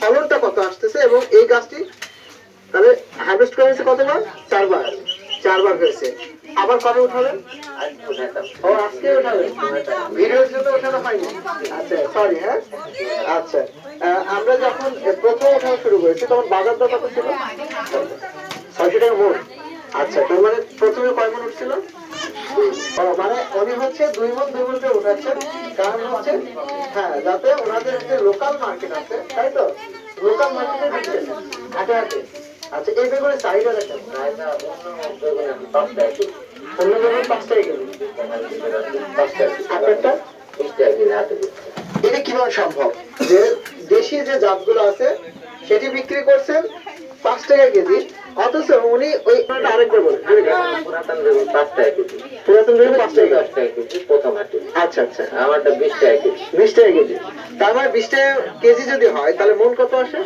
ফলনটা কত আসতেছে এবং এই গাছটি তাহলে হারভেস্ট করা হয়েছে কতবার চারবার। চারবার হয়েছে। আবার কবে উঠাবেন? ও, আজকে উঠাবেন। ভিডিওর জন্য ওঠানো হয়নি। আচ্ছা সরি হ্যাঁ? আচ্ছা। আমরা যখন প্রথম ওঠানো শুরু করেছি, তখন বাজার দর কত ছিল? ছয়শো টাকা মন আচ্ছা তার মানে প্রথমে কয় মন উঠছিল? ও, মানে উনি হচ্ছে দুই মন দুই মন উঠাচ্ছেন। কারণ হচ্ছে হ্যাঁ যাতে ওনাদের যে লোকাল মার্কেট আছে তাই তো? লোকাল মার্কেটে দিচ্ছেন হাটে হাটে আচ্ছা। এই বেগুনের চাহিদা দেখেন। অন্য বেগুন পাঁচ টাকা কেজি আপনারটা এটা কীভাবে সম্ভব? যে দেশি যে জাতগুলো আছে সেটি বিক্রি করছেন পাঁচ টাকা কেজি। অথচ উনি ওই আরেকবার বলেন। পুরাতন বেগুন পাঁচ টাকা কেজি পুরাতন বেগুন পাঁচ টাকা দশ টাকা কেজি প্রথম হাটে আচ্ছা আচ্ছা। আমারটা বিশ টাকা কেজি বিশ টাকা কেজি তার মানে বিশ টাকা কেজি যদি হয় তাহলে মন কত আসে?